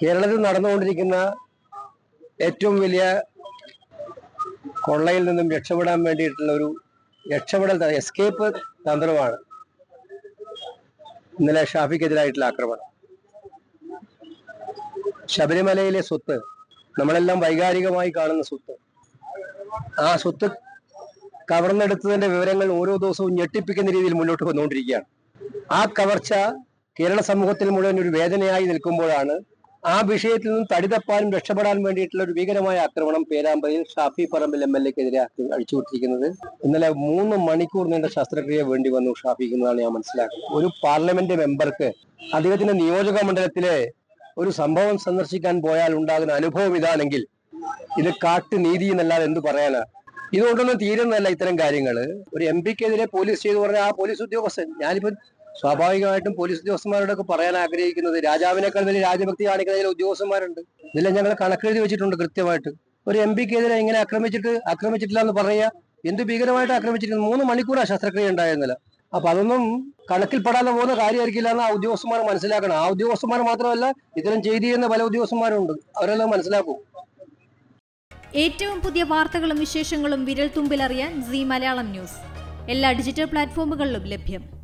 കേരളത്തിൽ നടന്നുകൊണ്ടിരിക്കുന്ന ഏറ്റവും വലിയ കൊള്ളയിൽ നിന്നും രക്ഷപ്പെടാൻ വേണ്ടിയിട്ടുള്ള ഒരു രക്ഷപ്പെടൽ എസ്കേപ്പ് തന്ത്രമാണ്. ഇന്നലെ ഷാഫിക്കെതിരായിട്ടുള്ള ആക്രമണം. ശബരിമലയിലെ സ്വത്ത് നമ്മളെല്ലാം വൈകാരികമായി കാണുന്ന സ്വത്ത് ആ സ്വത്ത് കവർന്നെടുത്തതിന്റെ വിവരങ്ങൾ ഓരോ ദിവസവും ഞെട്ടിപ്പിക്കുന്ന രീതിയിൽ മുന്നോട്ട് വന്നുകൊണ്ടിരിക്കുകയാണ്. ആ കവർച്ച കേരള സമൂഹത്തിൽ മുഴുവൻ ഒരു വേദനയായി നിൽക്കുമ്പോഴാണ് ആ വിഷയത്തിൽ നിന്നും തടിതപ്പാനും രക്ഷപ്പെടാൻ വേണ്ടിയിട്ടുള്ള ഒരു ഭീകരമായ ആക്രമണം പേരാമ്പ്രയിൽ ഷാഫി പറമ്പിൽ എം എൽ എക്കെതിരെ അഴിച്ചുവിട്ടിരിക്കുന്നത് ഇന്നലെ മൂന്ന് മണിക്കൂർ നീണ്ട ശസ്ത്രക്രിയ വേണ്ടി വന്നു ഷാഫിക്ക് എന്നാണ് ഞാൻ മനസ്സിലാക്കുന്നത്. ഒരു പാർലമെന്റ് മെമ്പർക്ക് അദ്ദേഹത്തിന്റെ നിയോജക മണ്ഡലത്തിലെ ഒരു സംഭവം സന്ദർശിക്കാൻ പോയാൽ ഉണ്ടാകുന്ന അനുഭവം ഇതാണെങ്കിൽ ഇത് കാട്ടുനീതി എന്നല്ലാതെ എന്ത് പറയാനാ? ഇതുകൊണ്ടൊന്നും തീരുന്നതല്ല ഇത്തരം കാര്യങ്ങൾ ഒരു എം പിക്കെതിരെ പോലീസ് ചെയ്തു പറഞ്ഞാൽ ആ പോലീസ് ഉദ്യോഗസ്ഥൻ ഞാനിപ്പോ സ്വാഭാവികമായിട്ടും പോലീസ് ഉദ്യോഗസ്ഥന്മാരോടൊക്കെ പറയാൻ ആഗ്രഹിക്കുന്നത് രാജാവിനേക്കാൾ വലിയ രാജഭക്തി കാണിക്കുന്ന ചില ഉദ്യോഗസ്ഥന്മാരുണ്ട്. ഇതെല്ലാം ഞങ്ങൾ കണക്കെഴുതി വെച്ചിട്ടുണ്ട് കൃത്യമായിട്ട്. ഒരു എം പിക്കെതിരെ ഇങ്ങനെ ആക്രമിച്ചിട്ട് ആക്രമിച്ചിട്ടില്ല എന്ന് പറയുക എന്ത് ഭീകരമായിട്ട് ആക്രമിച്ചിരുന്നു മൂന്ന് മണിക്കൂറാണ് ശസ്ത്രക്രിയ ഉണ്ടായിരുന്നില്ല. അപ്പൊ അതൊന്നും കണക്കിൽപ്പെടാതെ പോകുന്ന കാര്യമായിരിക്കില്ല എന്ന് ആ ഉദ്യോഗസ്ഥന്മാർ മനസ്സിലാക്കണം. ആ ഉദ്യോഗസ്ഥന്മാർ മാത്രമല്ല ഇത്തരം ചെയ്തു പല ഉദ്യോഗസ്ഥന്മാരുണ്ട്. അവരെല്ലാം മനസ്സിലാക്കും. ഏറ്റവും പുതിയ വാർത്തകളും വിശേഷങ്ങളും വിരൽ തുമ്പിലറിയാൻ സി മലയാളം ന്യൂസ്. എല്ലാ ഡിജിറ്റൽ പ്ലാറ്റ്ഫോമുകളിലും ലഭ്യം.